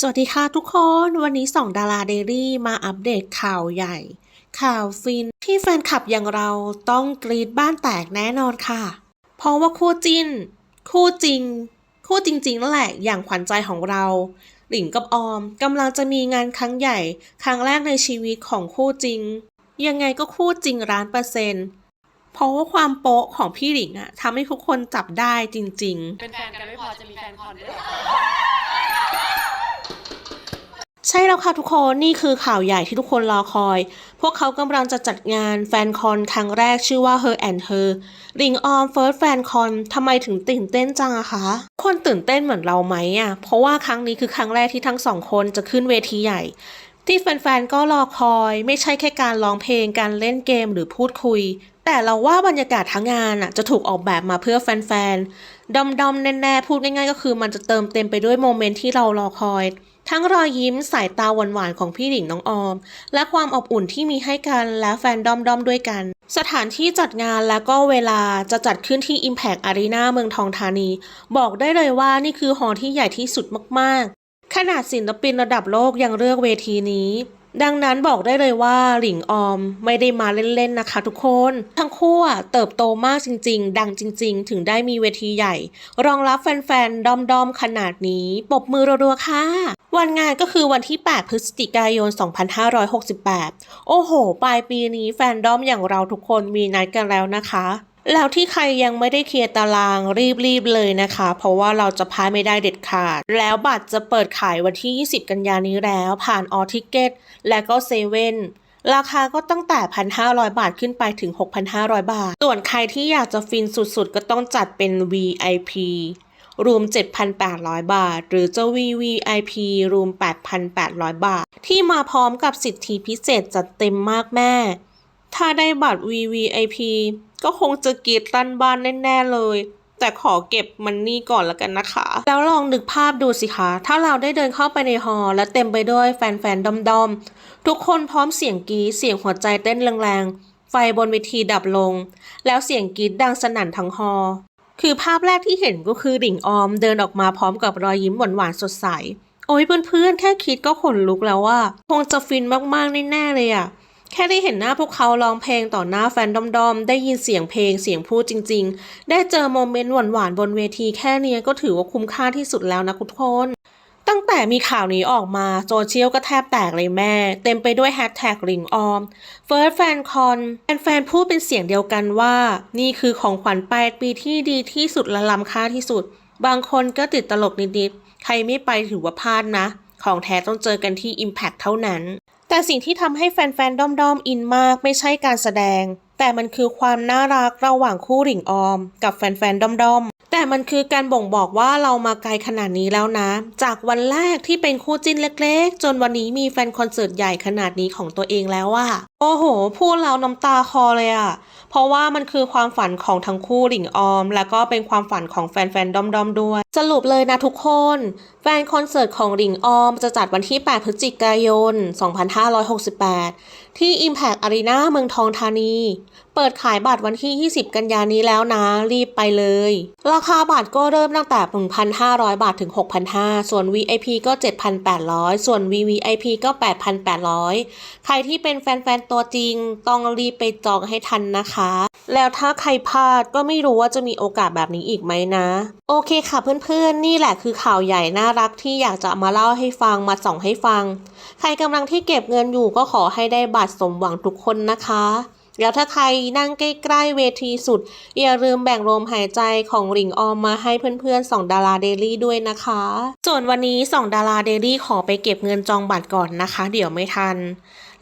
สวัสดีค่ะทุกคนวันนี้สองดาราเดลี่มาอัปเดตข่าวใหญ่ ข่าวฟินที่แฟนคลับอย่างเราต้องกรีดบ้านแตกแน่นอนค่ะ เพราะว่าคู่จิ้น คู่จริง คู่จริงๆนั่นแหละอย่างขวัญใจของเรา หลิงกับออมกำลังจะมีงานครั้งใหญ่ ครั้งแรกในชีวิตของคู่จริง ยังไงก็คู่จริงร้านเปอร์เซ็นต์เพราะว่าความโป๊ะของพี่หลิงอะทำให้ทุกคนจับได้จริง ๆ เป็นแฟนกันไม่พอจะมีแฟนคอนด้วย ใช่แล้วค่ะทุกคนนี่คือข่าวใหญ่ที่ทุกคนรอคอย พวกเขากำลังจะจัดงานแฟนคอนครั้งแรกชื่อว่า Her and Her ริงออมเฟิร์สแฟนคอนทำไมถึงตื่นเต้นจังอะคะคนตื่นเต้นเหมือนเราไหมอะเพราะว่าครั้งนี้คือครั้งแรกที่ทั้งสองคนจะขึ้นเวทีใหญ่ ที่แฟนๆก็รอคอย ไม่ใช่แค่การร้องเพลงการเล่นเกมหรือพูดคุย แต่เราว่าบรรยากาศทั้งงานอะจะถูกออกแบบมาเพื่อแฟนๆดอมๆแน่ๆพูดง่ายๆ ก็คือมันจะเติมเต็มไปด้วยโมเมนต์ที่เรารอคอย ทั้งรอยยิ้มสายตาหวานๆของพี่หลิงน้องออม และความอบอุ่นที่มีให้กันและแฟนดอมดอมด้วยกัน สถานที่จัดงานและก็เวลาจะจัดขึ้นที่ Impact Arena เมืองทองธานี บอกได้เลยว่านี่คือหอที่ใหญ่ที่สุดมากๆ ขนาดศิลปินระดับโลกยังเลือกเวทีนี้ ดังนั้นบอกได้เลยว่าหลิงออมไม่ได้มาเล่นๆนะคะ ทุกคน ทั้งคู่เติบโตมากจริง ๆ ดังจริง ๆ ถึงได้มีเวทีใหญ่ รองรับแฟนๆดอมๆขนาดนี้ปบมือรัวๆค่ะ วันงานก็คือวันที่ 8 พฤศจิกายน 2568 โอ้โห ปลายปีนี้แฟนดอมอย่างเราทุกคนมีนัดกันแล้วนะคะ แล้วที่ใครยังไม่ได้เคลียร์ตารางรีบๆเลยนะคะ เพราะว่าเราจะพลาดไม่ได้เด็ดขาด แล้วบัตรจะเปิดขายวันที่ 20 กันยานี้แล้วผ่านออทิเกตและก็เซเว่นราคาก็ตั้งแต่ 1,500 บาทขึ้นไปถึง 6,500 บาท ส่วนใครที่อยากจะฟินสุดๆ ก็ต้องจัดเป็น VIP รวม 7,800 บาท หรือจะ VVIP รวม 8,800 บาท ที่มาพร้อมกับสิทธิพิเศษจัดเต็มมากแม่ ถ้าได้บัตร VVIP ก็คงจะกรีดตั้นบ้านแน่ๆเลย แต่ขอเก็บมันนี่ก่อนละกันนะคะ แล้วลองนึกภาพดูสิคะ ถ้าเราได้เดินเข้าไปในฮอลและเต็มไปด้วยแฟนๆดอมๆ ทุกคนพร้อมเสียงกรีเสียงหัวใจเต้นแรงๆ ไฟบนเวทีดับลง แล้วเสียงกรีดดังสนั่นทั้งฮอลคือภาพแรกที่เห็นก็คือดิ่งออมเดินออกมาพร้อมกับรอยยิ้มหวานๆสดใส โอ้ยเพื่อนๆแค่คิดก็ขนลุกแล้วว่า คงจะฟินมากๆแน่ๆเลยอะ แค่ได้เห็นหน้าพวกเขาร้องเพลงต่อหน้าแฟนดอมๆ ได้ยินเสียงเพลงเสียงพูดจริง ๆ ได้เจอโมเมนต์หวานๆ บนเวทีแค่นี้ก็ถือว่าคุ้มค่าที่สุดแล้วนะทุกคน ตั้งแต่มีข่าวนี้ออกมาโซเชียลก็แทบแตกเลยแม่ เต็มไปด้วยแฮชแท็กลิงออมเฟิร์สแฟนคอนแฟนๆพูดเป็นเสียงเดียวกันว่า นี่คือของขวัญปลายปีที่ดีที่สุดและล้ำค่าที่สุด บางคนก็ติดตลกนิดๆใครไม่ไปถือว่าพลาดนะ ของแท้ต้องเจอกันที่ Impact เท่านั้น แต่สิ่งที่ทำให้แฟนๆ ด้อมๆ อินมากไม่ใช่การแสดง แต่มันคือความน่ารักระหว่างคู่หลิงออม กับแฟนๆ ด้อมๆ แต่มันคือการบ่งบอกว่าเรามาไกลขนาดนี้แล้วนะ จากวันแรกที่เป็นคู่จิ้นเล็กๆ จนวันนี้มีแฟนคอนเสิร์ตใหญ่ขนาดนี้ของตัวเองแล้วอะโอ้โห พูดแล้วน้ำตาคอเลยอะเพราะว่ามันคือความฝันของทั้งคู่หลิงออม และก็เป็นความฝันของแฟนๆดอมๆด้วย สรุปเลยนะทุกคน แฟนคอนเสิร์ตของหลิงออมจะจัดวันที่ 8 พฤศจิกายน 2568 ที่ Impact Arena เมืองทองธานี เปิดขายบัตรวันที่ 20 กันยานี้แล้วนะ รีบไปเลย ราคาบัตรก็เริ่มตั้งแต่ 1,500 บาทถึง 6,500 ส่วน VIP ก็ 7,800 ส่วน VVIP ก็ 8,800 ใครที่เป็นแฟนๆ ตัวจริง ต้องรีบไปจองให้ทันนะคะ แล้วถ้าใครพลาดก็ไม่รู้ว่าจะมีโอกาสแบบนี้อีกไหมนะ โอเคค่ะเพื่อนๆ นี่แหละคือข่าวใหญ่น่ารักที่อยากจะมาเล่าให้ฟังมาส่องให้ฟัง ใครกำลังที่เก็บเงินอยู่ก็ขอให้ได้บัตรสมหวังทุกคนนะคะ แล้วถ้าใครนั่งใกล้ๆเวทีสุด อย่าลืมแบ่งลมหายใจของหลิงออมมาให้เพื่อนๆสองดาราเดลี่ด้วยนะคะ ส่วนวันนี้สองดาราเดลี่ขอไปเก็บเงินจองบัตรก่อนนะคะ เดี๋ยวไม่ทัน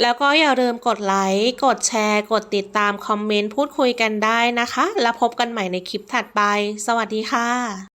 แล้วก็อย่าลืมกดไลค์ กดแชร์ กดติดตามคอมเมนต์พูดคุยกันได้นะคะ แล้วพบกันใหม่ในคลิปถัดไป สวัสดีค่ะ